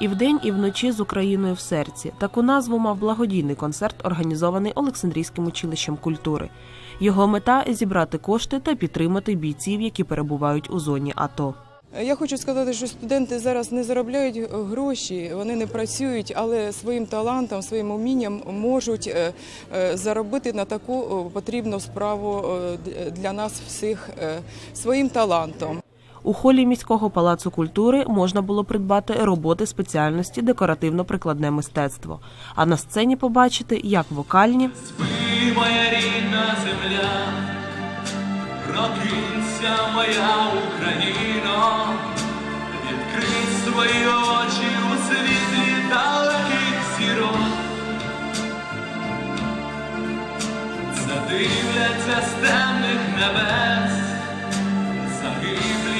І вдень, і вночі з Україною в серці. Таку назву мав благодійний концерт, організований Олександрійським училищем культури. Його мета зібрати кошти та підтримати бійців, які перебувають у зоні АТО. Я хочу сказати, що студенти зараз не заробляють гроші, вони не працюють, але своїм талантом, своїм умінням можуть е, е, заробити на таку потрібну справу для нас всіх е, своїм талантом. У холі міського палацу культури можна було придбати роботи спеціальності декоративно-прикладне мистецтво. А на сцені побачити як вокальні, Спи, моя рідна земля, прокинься, моя Україно, відкрий свої очі у світлі далеких зірок. Задивляться з темних небес, загиблі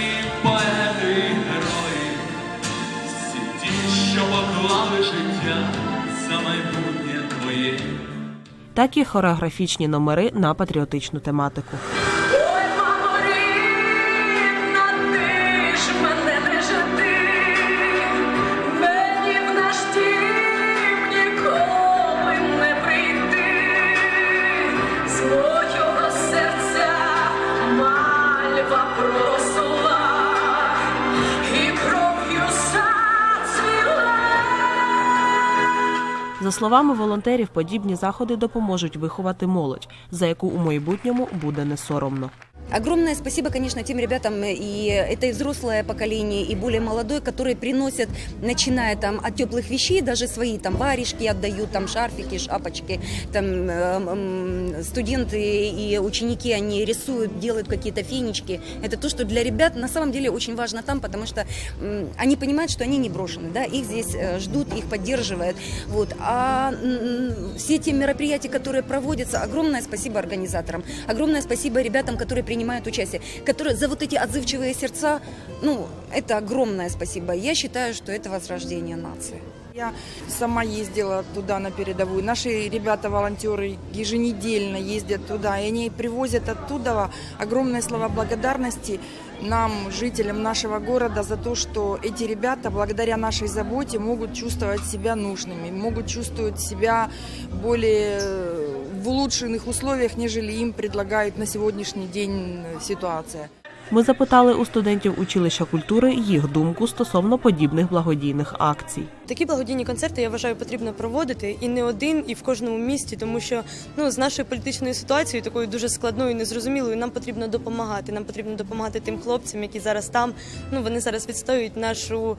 так і хореографічні номери на патріотичну тематику. Словами волонтерів, подібні заходи допоможуть виховати молодь, за яку у майбутньому буде не соромно. Огромное спасибо, конечно, тем ребятам, и это и взрослое поколение, и более молодое, которые приносят, начиная там от теплых вещей, даже свои там варежки отдают, там шарфики, шапочки, там эм, студенты и ученики, они рисуют, делают какие-то фенечки. Это то, что для ребят на самом деле очень важно там, потому что м, они понимают, что они не брошены, да, их здесь э, ждут, их поддерживают, вот. А м, все те мероприятия, которые проводятся, огромное спасибо организаторам, огромное спасибо ребятам, которые принимают участие, которые за вот эти отзывчивые сердца, ну, это огромное спасибо. Я считаю, что это возрождение нации. Я сама ездила туда на передовую. Наши ребята-волонтеры еженедельно ездят туда, и они привозят оттуда огромные слова благодарности нам, жителям нашего города, за то, что эти ребята, благодаря нашей заботе, могут чувствовать себя нужными, могут чувствовать себя более в улучшенных условиях, нежели им предлагает на сегодняшний день э, ситуация. Ми запитали у студентів училища культури їх думку стосовно подібних благодійних акцій. Такі благодійні концерти я вважаю потрібно проводити і не один, і в кожному місті, тому що ну з нашою політичною ситуацією, такою дуже складною, і незрозумілою, нам потрібно допомагати. Нам потрібно допомагати тим хлопцям, які зараз там. Ну вони зараз відстоюють нашу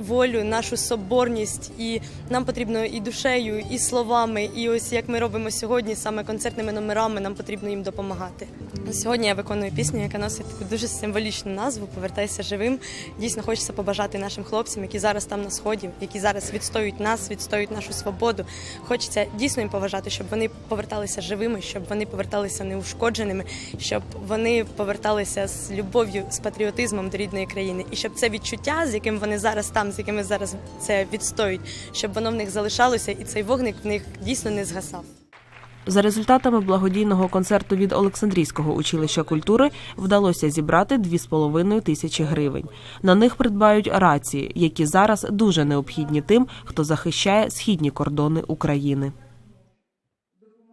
волю, нашу соборність, і нам потрібно і душею, і словами. І ось як ми робимо сьогодні, саме концертними номерами, нам потрібно їм допомагати. Сьогодні я виконую пісню, яка носить таку дуже символічну назву Повертайся живим. Дійсно, хочеться побажати нашим хлопцям, які зараз там на сході, які зараз відстоюють нас, відстоюють нашу свободу. Хочеться дійсно їм поважати, щоб вони поверталися живими, щоб вони поверталися неушкодженими, щоб вони поверталися з любов'ю, з патріотизмом до рідної країни, і щоб це відчуття, з яким вони зараз там, з якими зараз це відстоюють, щоб воно в них залишалося, і цей вогник в них дійсно не згасав. За результатами благодійного концерту від Олександрійського училища культури вдалося зібрати 2,5 тисячі гривень. На них придбають рації, які зараз дуже необхідні тим, хто захищає східні кордони України.